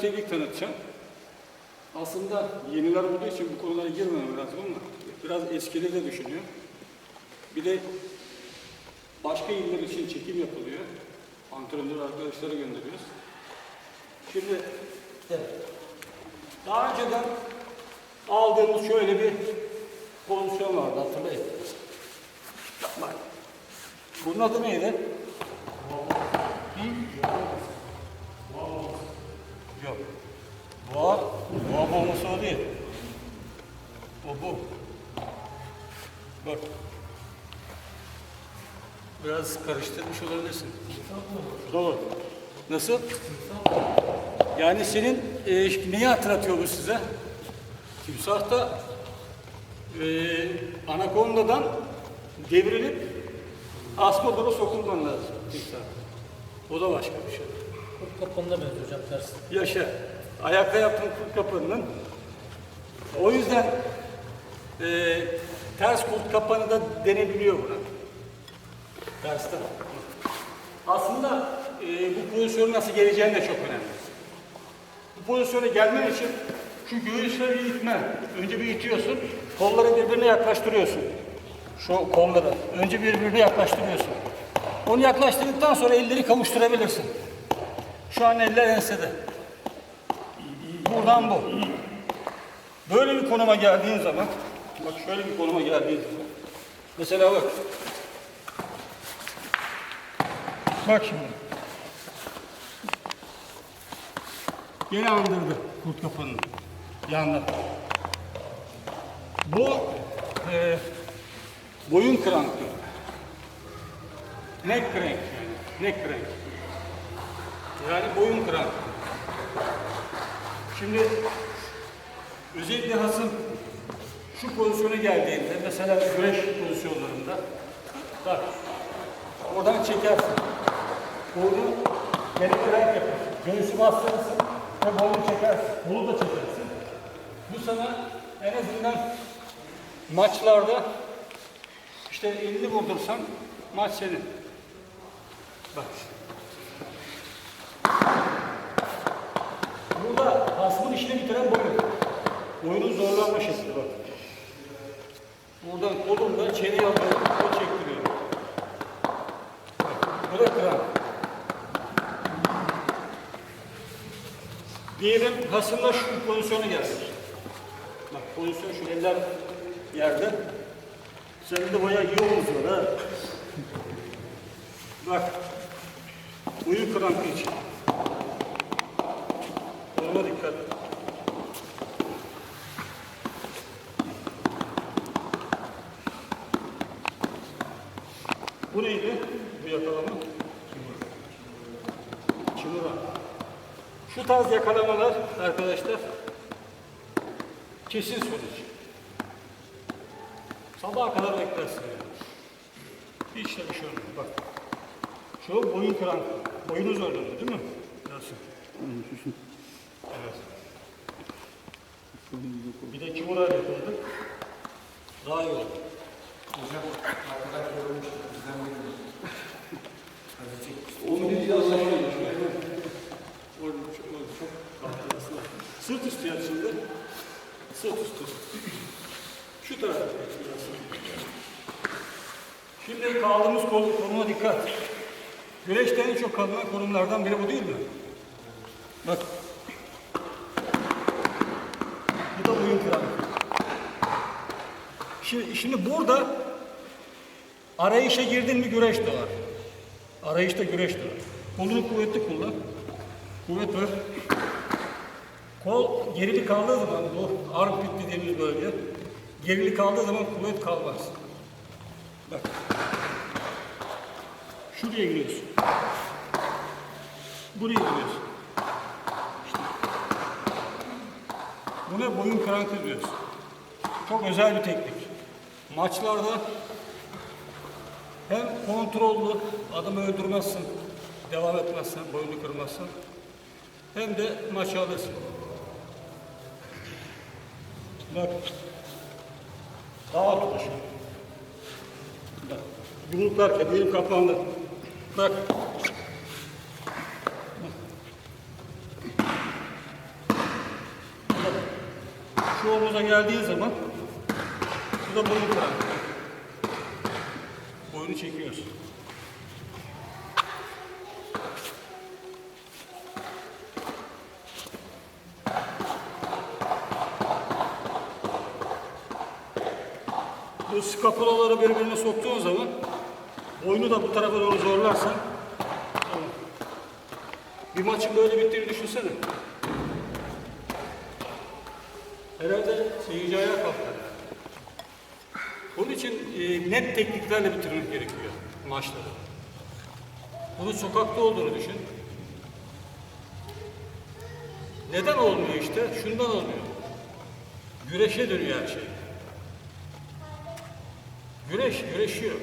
teknik tanıtacağım. Aslında yeniler olduğu için bu konulara girmemem lazım ama biraz eskileri de düşünüyor. Bir de başka iller için çekim yapılıyor. Antrenör arkadaşlara gönderiyoruz. Şimdi daha önceden aldığımız şöyle bir pozisyon vardı hatırlayın. Bunun adı neydi? Yok. Boğa, boğa bombası o değil. O bu. Bak. Biraz karıştırmış olabilirsin. Doğru. Nasıl? Yani senin e, neyi hatırlatıyor bu size? Timsah da e, anakondadan devrilip askodora sokulman lazım timsah. O da başka bir şey. Kurt kapanına benziyor hocam ters. Yaşa. Ayakta yaptığın kurt kapanının. O yüzden e, ters kurt kapanı da denebiliyor buna. Tersten. Aslında e, bu pozisyona nasıl geleceğin de çok önemli. Bu pozisyona gelmen için şu göğüsleri itme. Önce bir itiyorsun. Kolları birbirine yaklaştırıyorsun. Şu kolları. Önce birbirine yaklaştırıyorsun. Onu yaklaştırdıktan sonra elleri kavuşturabilirsin. Şu an eller ensede. Buradan bu. Böyle bir konuma geldiğin zaman, bak şöyle bir konuma geldiğin zaman, mesela bak. Bak şimdi. Gene andırdı kurt kapanını. Yandan. Bu e, boyun krankı. Neck crank yani. Neck crank. Yani boyun krankı. Şimdi özellikle hasım şu pozisyona geldiğinde mesela güreş pozisyonlarında bak oradan. Kolunu geri krank yapar. Göğsü bastırırsın ve boynu çekersin. Kolu da çekersin. Bu sana en azından maçlarda işte elini vurdursan maç senin. Bak. Burada hasmın işini bitiren boyun. Zorlanma şekli bak. Buradan kolumla çeneyi alıyorum, o çektiriyorum. Bak, bu da kram. Diyelim hasımla şu pozisyona geldik. Bak pozisyon şu eller yerde. Senin de bayağı iyi var ha. Bak. Boyun krampı için. Koluma dikkat. Bu neydi? Bu yakalama? Çimura. Şu tarz yakalamalar arkadaşlar kesin süreç. Sabaha kadar beklersin yani. Hiç de bir şey olmuyor. Bak. Şu boyun kıran. Boyunu zorlanıyor değil mi? Nasıl? Evet. Bir de kimura yapıldı. Daha iyi oldu. Hocam arkadaş yorulmuştu. Onu bir sonra Orada. Sırt üstü yap şimdi. Sırt üstü. Şu tarafa. Şimdi kaldığımız konuma dikkat. Güreşte en çok kalınan konumlardan biri bu değil mi? Bak. Bu da boyun kıran. Şimdi, şimdi burada arayışa girdin mi güreş doğar. Arayışta güreş doğar. Kolunu kuvvetli kullan. Kuvvet ver. Kol gerili kaldığı zaman bu armpit dediğimiz bölge gerili kaldığı zaman kuvvet kalmaz. Bak. Şuraya giriyorsun. Buraya giriyorsun. İşte. Buna boyun krankı diyoruz. Çok özel bir teknik. Maçlarda hem kontrollü adımı öldürmezsin, devam etmezsen, boynu kırmazsan hem de maçı alırsın. Bak, hava tutuşu. Bak, yumruklar kediğim kapandı. Bak, şu omuza geldiği zaman bu da boyun kırar. Boyunu çekiyoruz. Bu skapulaları birbirine soktuğun zaman boynu da bu tarafa doğru zorlarsan bir maçın böyle bittiğini düşünsene. Herhalde seyirci ayağa kalkar. İçin e, net tekniklerle bitirmek gerekiyor maçları. Bunun sokakta olduğunu düşün. Neden olmuyor işte? Şundan olmuyor. Güreşe dönüyor her şey. Güreş, güreşiyor.